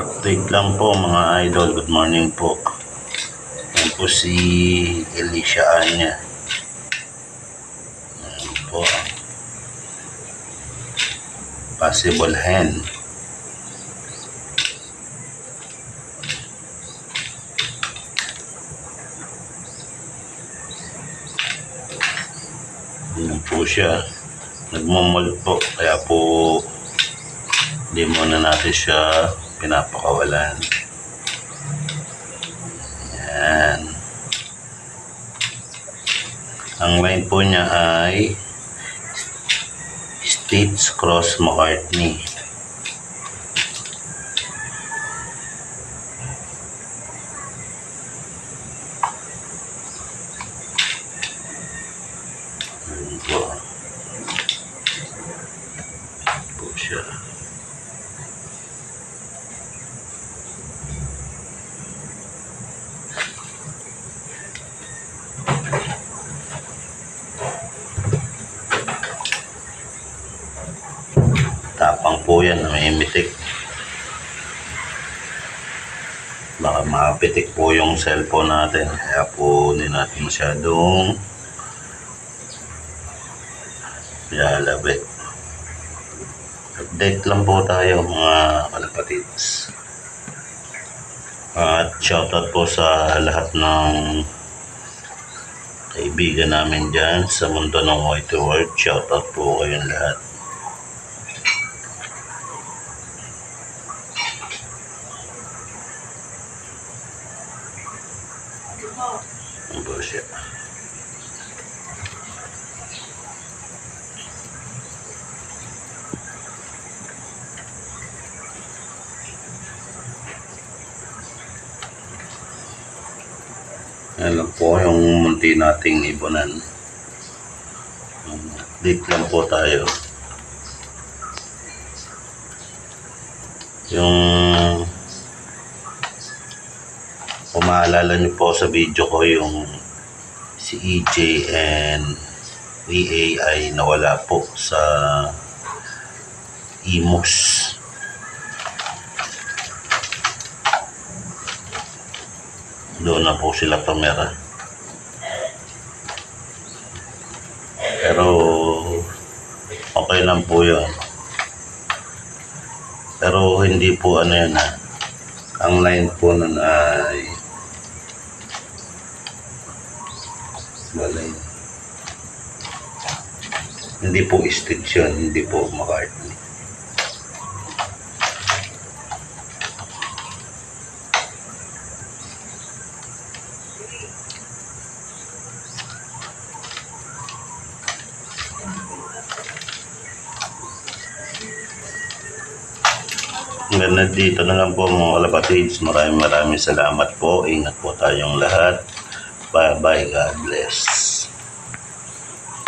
Update lang po mga idol. Good morning po. Yan po si Elisha Anya. Yan po. Possible hen. Yan po siya. Nagmumold po. Kaya po hindi muna natin siya pinapakawalan. Yan. Ang line po niya ay States Cross McCartney. Yan po. Siya. Po yan, namimitik. Baka mapitik po yung cellphone natin. Kaya po hindi natin masyadong lalabit. Update lang po tayo mga kalapatids. At shoutout po sa lahat ng kaibigan namin dyan sa mundo ng White World. Shoutout po kayong lahat. Ang po siya. Yan lang po yung munti nating ibunan. Um, Update lang po tayo. Yung maalala niyo po sa video ko yung si EJ and VA ay nawala po sa IMOS. Doon na po sila kamera. Pero okay lang po yun. Pero hindi po ano yun ha. Ang line po nun ay Balay. Hindi po stitch yun, hindi po McCartney. Hanggang na dito na lang po mga kalapatids. Maraming maraming salamat po. Ingat po tayong lahat. Bye bye. God bless.